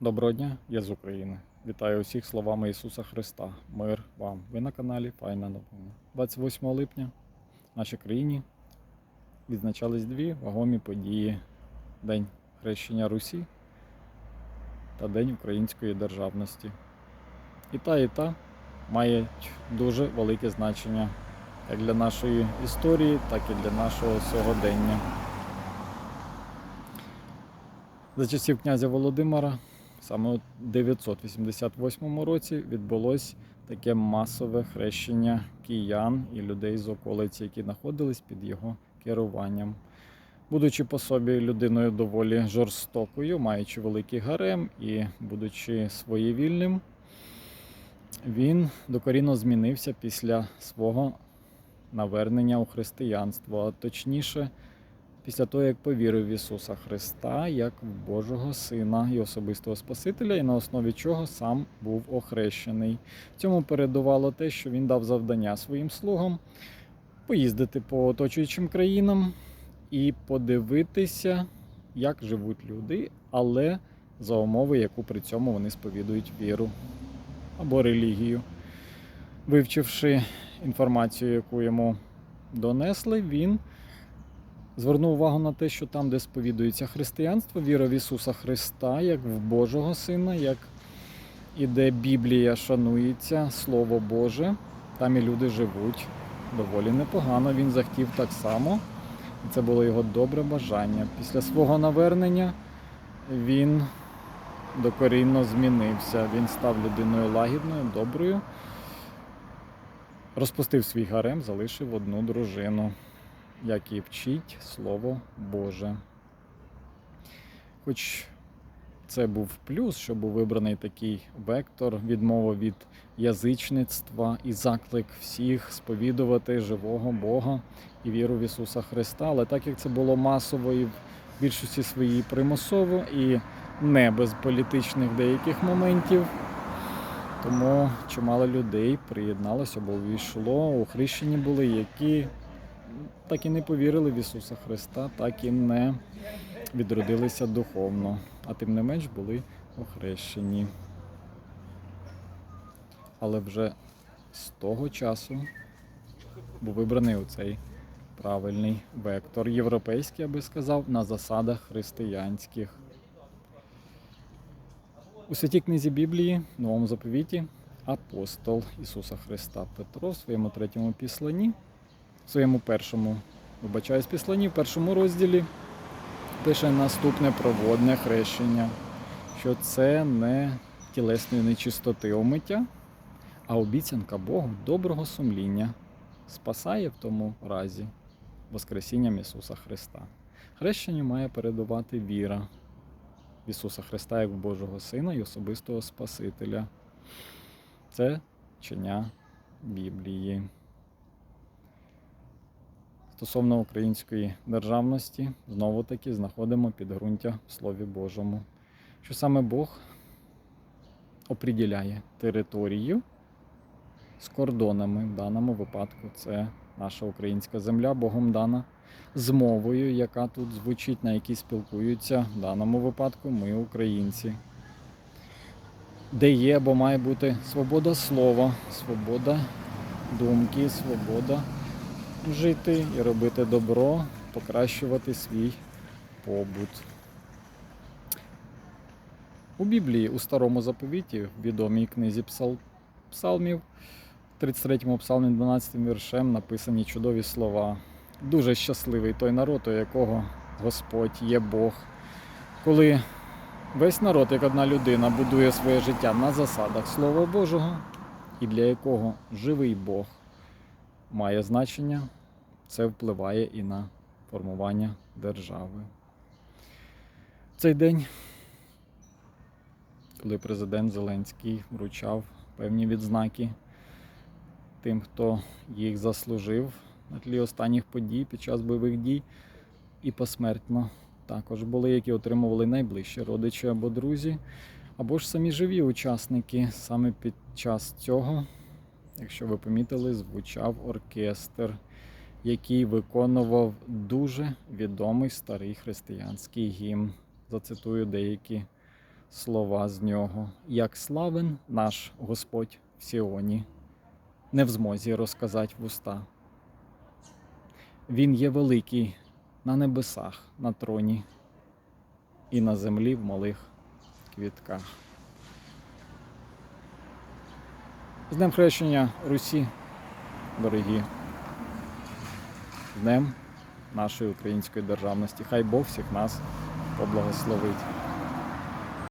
Доброго дня, я з України. Вітаю усіх словами Ісуса Христа. Мир вам. Ви на каналі Файна Новина. 28 липня в нашій країні відзначались дві вагомі події: День хрещення Русі та День української державності. І та, і та мають дуже велике значення як для нашої історії, так і для нашого сьогодення. За часів князя Володимира саме у 988 році відбулось таке масове хрещення киян і людей з околиці, які знаходились під його керуванням. Будучи по собі людиною доволі жорстокою, маючи великий гарем і будучи своєвільним, він докорінно змінився після свого навернення у християнство, а точніше, після того, як повірив в Ісуса Христа як в Божого Сина і особистого Спасителя, і на основі чого сам був охрещений. Цьому передувало те, що він дав завдання своїм слугам поїздити по оточуючим країнам і подивитися, як живуть люди, але за умови, яку при цьому вони сповідують віру або релігію. Вивчивши інформацію, яку йому донесли, він звернув увагу на те, що там, де сповідується християнство, віра в Ісуса Христа, як в Божого Сина, як і де Біблія шанується, Слово Боже, там і люди живуть доволі непогано. Він захотів так само. І це було його добре бажання. Після свого навернення він докорінно змінився. Він став людиною лагідною, доброю. Розпустив свій гарем, залишив одну дружину, як і вчить Слово Боже. Хоч це був плюс, що був вибраний такий вектор, відмова від язичництва і заклик всіх сповідувати живого Бога і віру в Ісуса Христа. Але так як це було масово і в більшості своїй примусово і не без політичних деяких моментів, тому чимало людей приєдналося або увійшло, у хрещені були, які так і не повірили в Ісуса Христа, так і не відродилися духовно, а тим не менш були охрещені. Але вже з того часу був вибраний оцей правильний вектор, європейський, я би сказав, на засадах християнських. У святій книзі Біблії, новому заповіті, апостол Ісуса Христа Петро в своєму третьому післанні, своєму першому, вибачаюсь, післанні, в першому розділі пише наступне проводне хрещення, що це не тілесної нечистоти омиття, а обіцянка Богу доброго сумління спасає в тому разі Воскресінням Ісуса Христа. Хрещенню має передувати віра в Ісуса Христа як в Божого Сина і особистого Спасителя. Це вчення Біблії. Стосовно української державності, знову таки знаходимо підґрунтя в Слові Божому, що саме Бог оприділяє територію з кордонами. В даному випадку це наша українська земля, Богом дана з мовою, яка тут звучить, на якій спілкуються. В даному випадку ми українці. Де є або має бути свобода слова, свобода думки, свобода жити і робити добро, покращувати свій побут. У Біблії у старому заповіті, в відомій книзі Псал... Псалмів, 33-му псалмі 12 віршем написані чудові слова. Дуже щасливий той народ, у якого Господь є Бог. Коли весь народ, як одна людина, будує своє життя на засадах Слова Божого, і для якого живий Бог має значення, це впливає і на формування держави. Цей день, коли президент Зеленський вручав певні відзнаки тим, хто їх заслужив на тлі останніх подій під час бойових дій, і посмертно також були, які отримували найближчі родичі або друзі, або ж самі живі учасники. Саме під час цього, якщо ви помітили, звучав оркестр, який виконував дуже відомий старий християнський гімн. Зацитую деякі слова з нього. Як славен наш Господь в Сіоні, не в змозі розказати вуста. Він є великий на небесах, на троні і на землі в малих квітках. З Днем Хрещення Русі, дорогі. З Днем нашої української державності. Хай Бог всіх нас поблагословить.